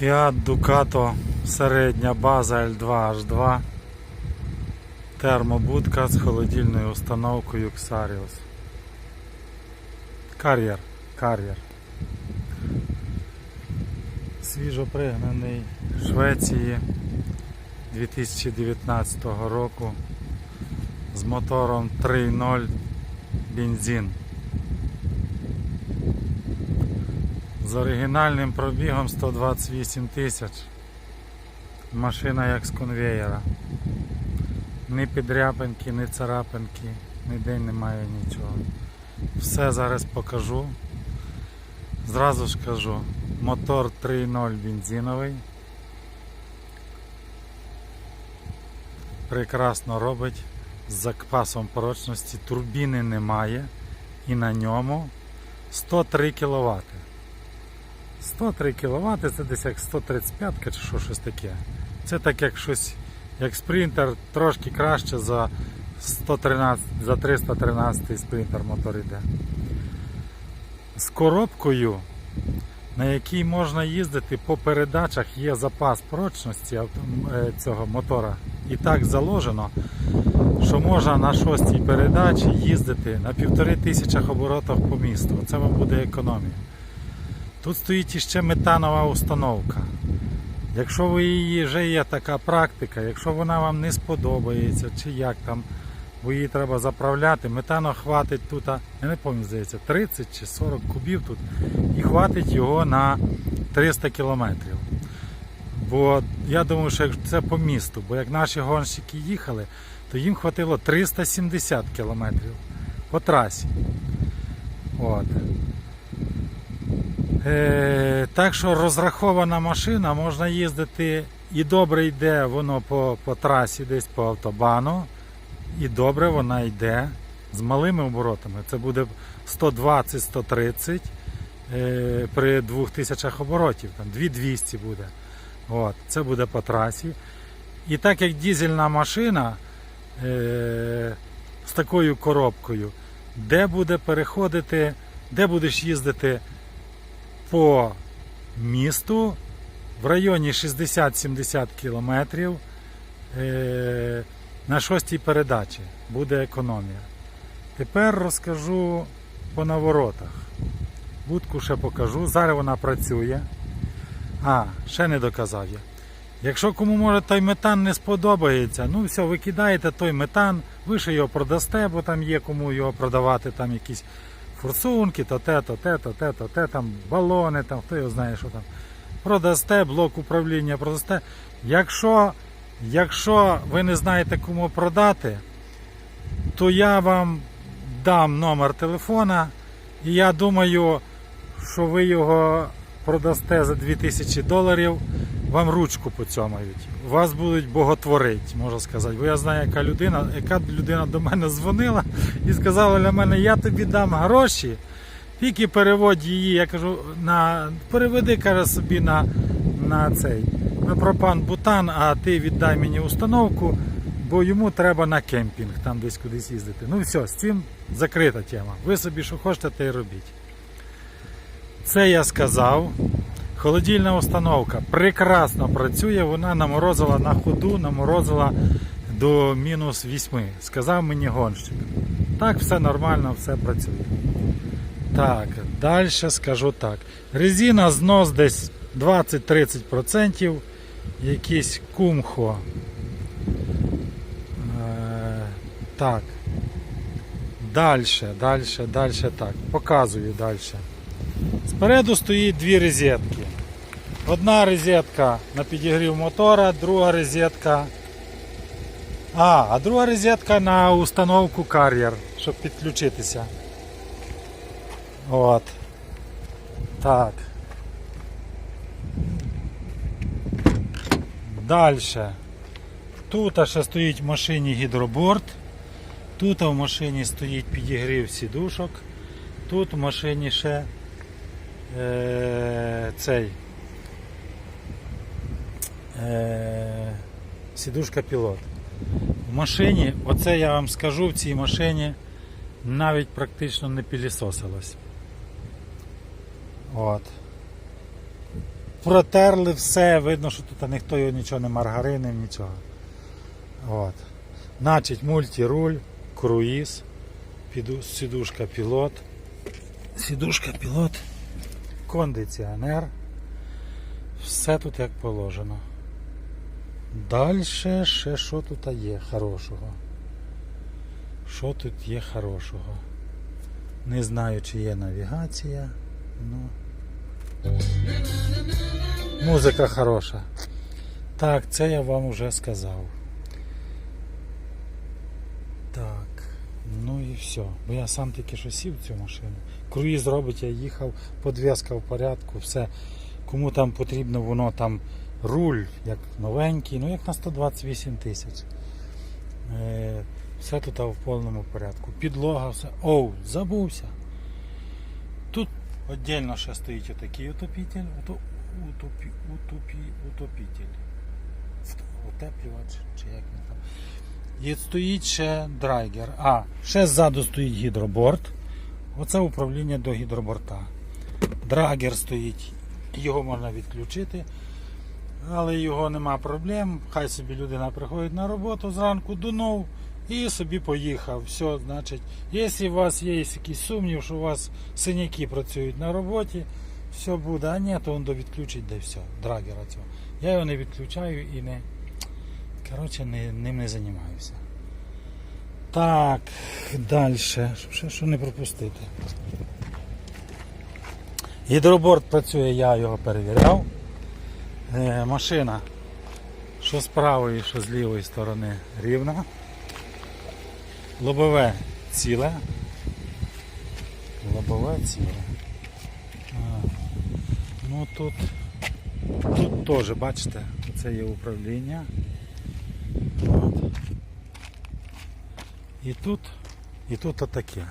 Fiat Ducato середня база L2H2 термобудка з холодильною установкою Xarius. Кар'єр. Кар'єр. Свіжо пригнаний Швеції 2019 року з мотором 3.0 бензин. З оригінальним пробігом 128 тисяч. Машина як з конвеєра. Ні підряпинки, ні царапинки, ніде немає нічого. Все зараз покажу. Зразу ж кажу, мотор 3.0 бензиновий. Прекрасно робить з запасом прочності, турбіни немає і на ньому 103 кВт. 103 кВт це десь як 135 чи що щось таке. Це так як щось, як спринтер, трошки краще за 113, за 313 спринтер мотор йде. З коробкою, на якій можна їздити по передачах, є запас прочності е, цього мотора. І так заложено, що можна на шостій передачі їздити на півтори тисячах оборотах по місту. Це вам буде економія. Тут стоїть іще метанова установка. Якщо ви її вже є така практика, якщо вона вам не сподобається, чи як там, бо її треба заправляти, метану хватить тут, я не пам'ятаю, здається, 30 чи 40 кубів тут, і хватить його на 300 кілометрів. Бо я думаю, що це по місту, бо як наші гонщики їхали, то їм хватило 370 кілометрів по трасі. От. Е, так що розрахована машина, можна їздити і добре йде воно по, по трасі, десь по автобану, і добре вона йде з малими оборотами. Це буде 120-130 е, при 2000 оборотів, там 2200 буде. От, це буде по трасі. І так як дізельна машина е, з такою коробкою, де буде переходити, де будеш їздити по місту в районі 60-70 кілометрів е, на шостій передачі буде економія. Тепер розкажу по наворотах. Будку ще покажу. Зараз вона працює. А, ще не доказав я. Якщо кому може той метан не сподобається, ну все, ви кидаєте той метан, ви ще його продасте, бо там є кому його продавати, там якісь форсунки, то те, то те, то те, то те, там балони, там, хто його знає, що там. Продасте, блок управління продасте. Якщо, якщо ви не знаєте кому продати, то я вам дам номер телефона, і я думаю, що ви його продасте за 2000 доларів, вам ручку поцьомають. Вас будуть боготворити, можна сказати. Бо я знаю, яка людина, яка людина до мене дзвонила і сказала для мене, я тобі дам гроші, тільки переводь її. Я кажу, на переведи, каже собі на, на цей на пропан-бутан, а ти віддай мені установку, бо йому треба на кемпінг, там десь кудись їздити. Ну все, з цим закрита тема. Ви собі що хочете, те й робіть. Це я сказав. Холодильна установка прекрасно працює, вона наморозила на ходу, наморозила до мінус 8. Сказав мені гонщик. Так, все нормально, все працює. Так, далі скажу так. Резина знос десь 20-30%. Якийсь кумхо. Е, так. Далі, далі, далі так. Показую далі. Спереду стоїть дві розетки. Одна розетка на підігрів мотора, друга розетка. А, а друга розетка на установку кар'єр, щоб підключитися. От. Так. Далі. Тут ще стоїть в машині гідроборд. Тут в машині стоїть підігрів сідушок. Тут в машині ще е, цей сідушка пілот. В машині, оце я вам скажу, в цій машині навіть практично не пілісосилось. От. протерли все, видно, що тут ніхто його нічого не маргаринив, нічого. От. Значить, мультируль, круїз, сідушка пілот, сідушка пілот, кондиціонер. Все тут як положено. Далі ще що тут є хорошого? Що тут є хорошого? Не знаю, чи є навігація. Ну. Музика хороша. Так, це я вам вже сказав. Так, ну і все. Бо я сам тільки що сів в цю машину. Круїз робить, я їхав, подвеска в порядку, все. Кому там потрібно, воно там руль, як новенький, ну як на 128 тисяч. Е, все тут в повному порядку. Підлога, все. Оу, забувся. Тут віддільно ще стоїть отакий утопитель, ото, утопі, утопі, утопитель. Утеплювач, чи як він там. І стоїть ще драйгер. А, ще ззаду стоїть гідроборд. Оце управління до гідроборта. Драгер стоїть, його можна відключити, але його нема проблем. Хай собі людина приходить на роботу зранку дунув і собі поїхав. Все, значить, якщо у вас є якийсь сумнів, що у вас синяки працюють на роботі, все буде, а ні, то він відключить, де все, драгера цього. Я його не відключаю і не. Коротше, не, ним не займаюся. Так, далі. Щоб що не пропустити. Гідроборд працює, я його перевіряв. Е, машина, що з правої, що з лівої сторони рівна. Лобове ціле. Лобове ціле. Ну тут, тут теж, бачите, це є управління. От. І тут, і тут отаке.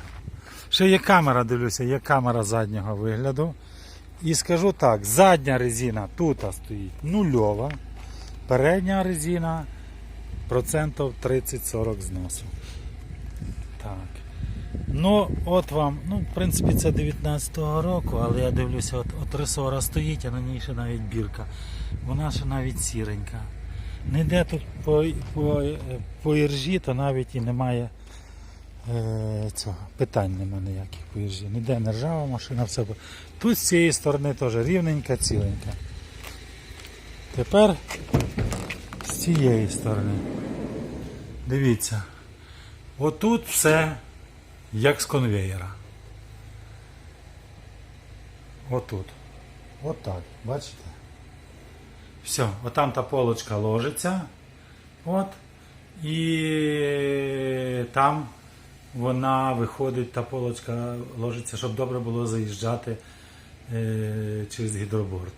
Ще є камера, дивлюся, є камера заднього вигляду. І скажу так, задня резина тут стоїть нульова, передня резина процентів 30-40 зносу. Так. Ну, от вам, ну, в принципі, це 19-го року, але я дивлюся, от, от ресора стоїть, а на ній ще навіть бірка. Вона ще навіть сіренька. Ніде тут по, по, по іржі, то навіть і немає е, цього. Питань нема ніяких по іржі. Ніде не ржава машина, все. Тут з цієї сторони теж рівненька, ціленька. Тепер з цієї сторони. Дивіться. Отут все як з конвеєра. Отут. Отак. Бачите? Все, отам та полочка ложиться. От. І там вона виходить, та полочка ложиться, щоб добре було заїжджати через гідроборд.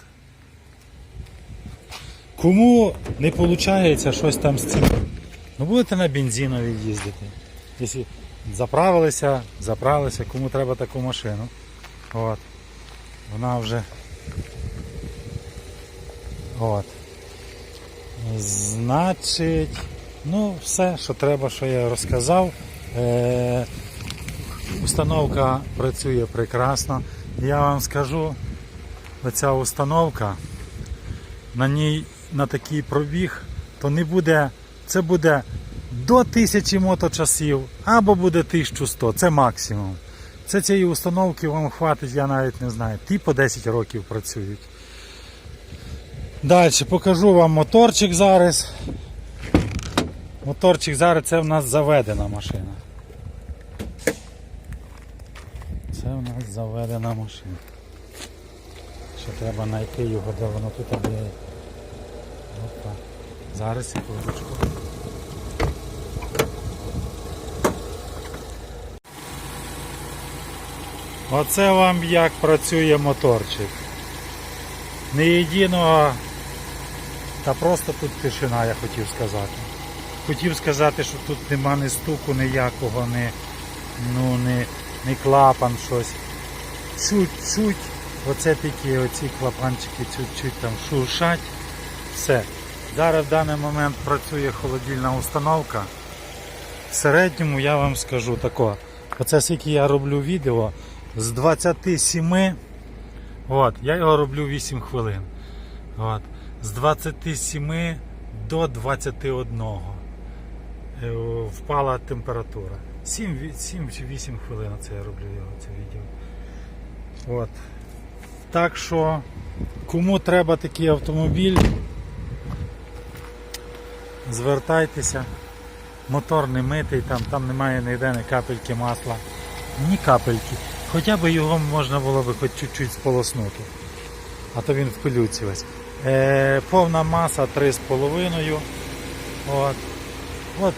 Кому не виходить щось там з цим, ну будете на бензинові їздити. Якщо заправилися, заправилися, кому треба таку машину. От. Вона вже. От. Значить, ну, все, що треба, що я розказав. Е, установка працює прекрасно. Я вам скажу, оця установка, на ній на такий пробіг, то не буде, це буде до 1000 моточасів або буде 1100, це максимум. Це цієї установки вам хватить, я навіть не знаю. Ті по 10 років працюють. Далі покажу вам моторчик зараз. Моторчик зараз це в нас заведена машина. Це в нас заведена машина. Ще треба знайти його, де воно тут є. Опа. Зараз секундочку. Оце вам як працює моторчик. Не єдиного, та просто тут тишина, я хотів сказати. Хотів сказати, що тут нема ні стуку ніякого, ні, ну, ні, ні клапан щось. Чуть-чуть, оце такі оці клапанчики чуть-чуть там шуршать. Все. Зараз в даний момент працює холодильна установка. В середньому я вам скажу тако. Оце скільки я роблю відео з 27, от, я його роблю 8 хвилин. От. З 27 до 21 е, впала температура. 7 7 чи 8 хвилин це я роблю його, це відео. От. Так що, кому треба такий автомобіль, звертайтеся. Мотор не митий, там, там немає ніде ні капельки масла, ні капельки. Хоча б його можна було би хоч чуть-чуть сполоснути. А то він в пилюці весь. Е, повна маса 3,5. От. От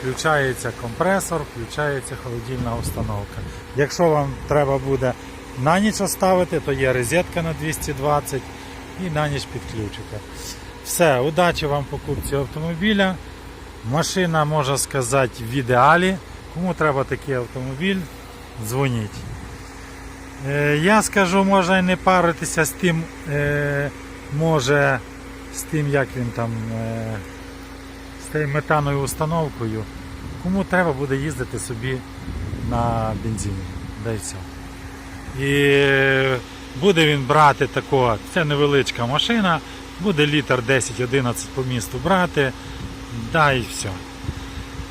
включається компресор, включається холодильна установка. Якщо вам треба буде на ніч оставити, то є розетка на 220 і на ніч підключите. Все, удачі вам покупці автомобіля. Машина, можна сказати, в ідеалі. Кому треба такий автомобіль, дзвоніть. Е, я скажу, можна і не паритися з тим, е, може, з тим, як він там, е, з тією метаною установкою. Кому треба буде їздити собі на бензині. Да і все. І буде він брати такого, це невеличка машина, буде літр 10-11 по місту брати, да і все.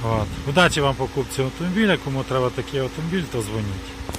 От. Удачі вам покупці автомобіля, кому треба такий автомобіль, то дзвоніть.